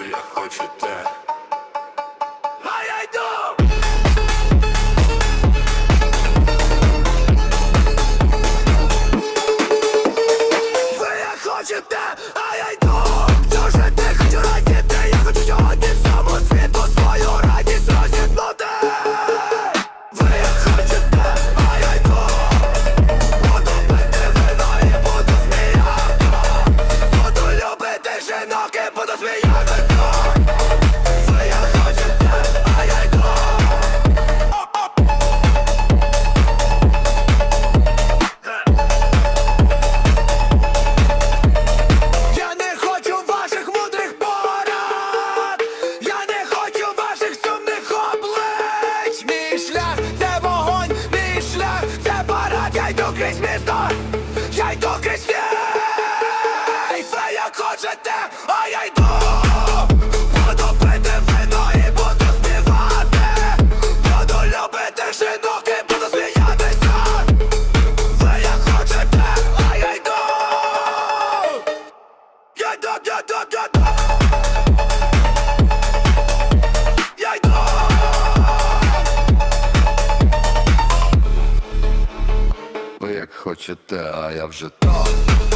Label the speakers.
Speaker 1: знов як хочете.
Speaker 2: А я! Ви як хочете, а я йду! Dzisiaj tu Christmas Day! як хочете, а я
Speaker 1: вже так